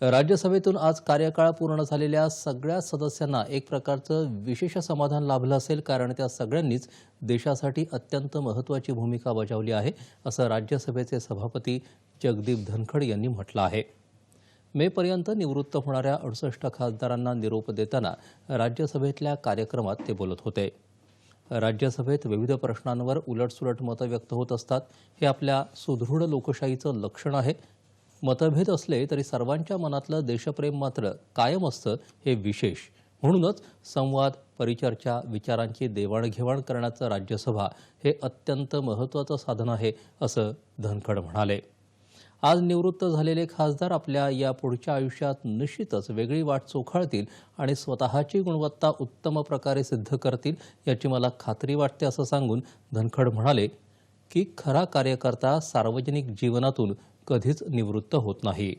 राज्यसभेतून आज कार्यकाळ पूर्ण झालेल्या सगळ्या सदस्यांना एक प्रकारचं विशेष समाधान लाभलं असेल कारण त्या सगळ्यांनीच देशासाठी अत्यंत महत्त्वाची भूमिका बजावली आहे असं राज्यसभेचे सभापती जगदीप धनखड यांनी म्हटलं आहे. मेपर्यंत निवृत्त होणाऱ्या अडुसष्ट खासदारांना निरोप देताना राज्यसभेतल्या कार्यक्रमात ते बोलत होते. राज्यसभेत विविध प्रश्नांवर उलटसुलट मतं व्यक्त होत असतात. हे आपल्या सुदृढ लोकशाहीचं लक्षण आहे मतभेद असले तरी सर्वांच्या मनातलं देशप्रेम मात्र कायम असतं हे विशेष. म्हणूनच संवाद परिचर्चा विचारांची देवाणघेवाण करण्याचं राज्यसभा हे अत्यंत महत्त्वाचं साधन आहे असं धनखड म्हणाले. आज निवृत्त झालेले खासदार आपल्या या पुढच्या आयुष्यात निश्चितच वेगळी वाट चोखाळतील आणि स्वतःची गुणवत्ता उत्तम प्रकारे सिद्ध करतील याची मला खात्री वाटते असं सांगून धनखड म्हणाले की खरा कार्यकर्ता सार्वजनिक जीवनातून कधीच निवृत्त होत नाही.